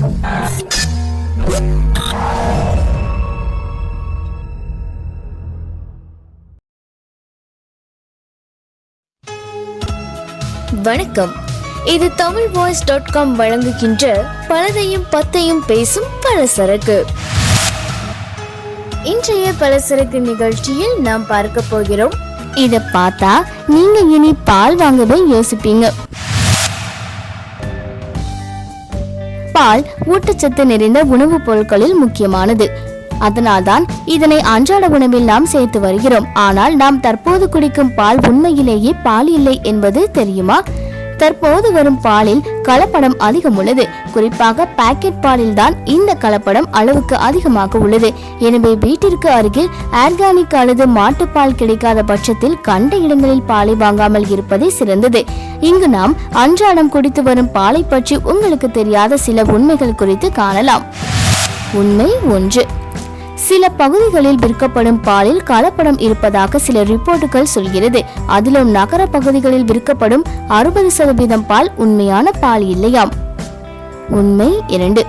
வணக்கம். இது Tamil voice dot com வழங்குகின்ற பலதையும் பத்தையும் பேசும் பலசரக்கு. இன்றைய பலசரக்கு நிகழ்ச்சியில் நாம் பார்க்க போகிறோம். இத பார்த்தா நீங்க இனி பால் வாங்கவே யோசிப்பீங்க. பால் ஊட்டச்சத்து நிறைந்த உணவுப் பொருட்களில் முக்கியமானது. அதனால்தான் இதனை அன்றாட உணவில் நாம் சேர்த்து வருகிறோம். ஆனால் நாம் தற்போது குடிக்கும் பால் உண்மையிலேயே பால் இல்லை என்பது தெரியுமா? தற்போது வரும் பாலில் கலப்படம் அதிகம் உள்ளது. குறிப்பாக பாக்கெட் பாலில் தான் இந்த கலப்படம் அளவுக்கு அதிகமாக உள்ளது. எனவே வீட்டிற்கு அருகில் ஆர்கானிக் அல்லது மாட்டுப்பால் கிடைக்காத பட்சத்தில் கண்ட இடங்களில் பாலை வாங்காமல் இருப்பதே சிறந்தது. இங்கு நாம் அன்றாடம் குடித்து வரும் பாலை பற்றி உங்களுக்கு தெரியாத சில உண்மைகள் குறித்து காணலாம். உண்மை ஒன்று. சில பகுதிகளில் விற்கப்படும் பாலில் கலப்படம் இருப்பதாக சில ரிப்போர்ட்டுகள் சொல்கிறது. அதிலும் நகர பகுதிகளில் விற்கப்படும் அறுபது சதவீதம் பால் உண்மையான பால் இல்லையாம். உண்மை இரண்டு.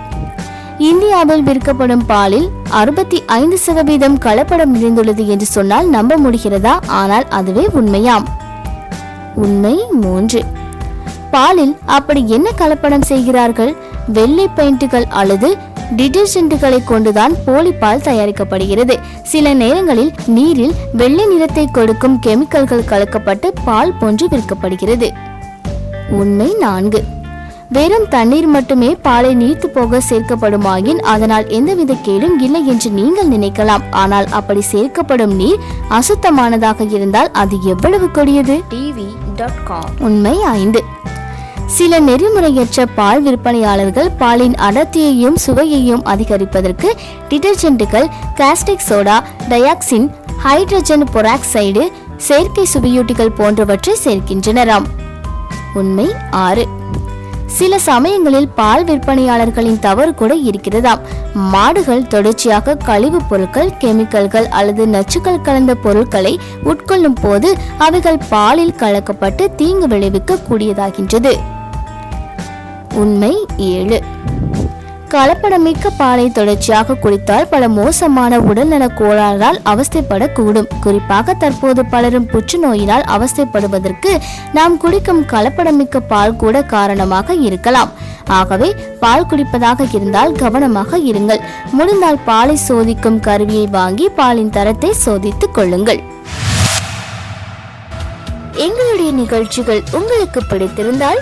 இந்தியாவில் விற்கப்படும் பாலில் அறுபத்தி ஐந்து சதவீதம் கலப்படம் நிறைந்துள்ளது என்று சொன்னால் நம்ப முடிகிறதா? ஆனால் அதுவே உண்மையாம். உண்மை மூன்று. பாலில் அப்படி என்ன கலப்படம் செய்கிறார்கள்? வெள்ளை பெயிண்டுகள் அல்லது டிடர்ஜென்ட்டுகளை கொண்டுதான் போலி பால் தயாரிக்கப்படுகிறது. சில நேரங்களில் நீரில் வெள்ளை நிறத்தை கொடுக்கும் கெமிக்கல்கள் கலக்கப்பட்டு பால் போன்று விற்கப்படுகிறது. உண்மை நான்கு. வெறும் தண்ணீர் மட்டுமே பாலை நீர்த்து போக சேர்க்கப்படுமாயின் அதனால் எந்தவித கேடும் இல்லை என்று நீங்கள் நினைக்கலாம். ஆனால் அப்படி சேர்க்கப்படும் நீர் அசுத்தமானதாக இருந்தால் அது எவ்வளவு கொடியது? TV dot com. உண்மை ஐந்து. சில நெறிமுறையற்ற பால் விற்பனையாளர்கள் பாலின் அடர்த்தியையும் சுவையையும் அதிகரிப்பதற்கு டிடர்ஜென்ட்டுகள் caustic soda dioxin hydrogen peroxide செயற்கை சுவையூட்டிகள் போன்றவற்றை சேர்க்கின்றனராம். உண்மை ஆறு. சில சமயங்களில் பால் விற்பனையாளர்களின் தவறு கூட இருக்கிறதாம். மாடுகள் தொடர்ச்சியாக கழிவுப் பொருட்கள் கெமிக்கல்கள் அல்லது நச்சுக்கள் கலந்த பொருட்களை உட்கொள்ளும் போது அவைகள் பாலில் கலக்கப்பட்டு தீங்கு விளைவிக்க கூடியதாகின்றது உண்மை ஏழு. கலப்படமிக்க பாலை தொடர்ச்சியாக குடித்தால் பல மோசமான உடல்நல கோளாறால் அவஸ்தைப்படக்கூடும். குறிப்பாக தற்போது பலரும் புற்றுநோயினால் அவஸ்தைப்படுவதற்கு நாம் குடிக்கும் கலப்படமிக்க பால் கூட காரணமாக இருக்கலாம். ஆகவே பால் குடிப்பதாக இருந்தால் கவனமாக இருங்கள். முடிந்தால் பாலை சோதிக்கும் கருவியை வாங்கி பாலின் தரத்தை சோதித்துக் கொள்ளுங்கள். எங்களுடைய நிகழ்ச்சிகள் உங்களுக்கு பிடித்திருந்தால்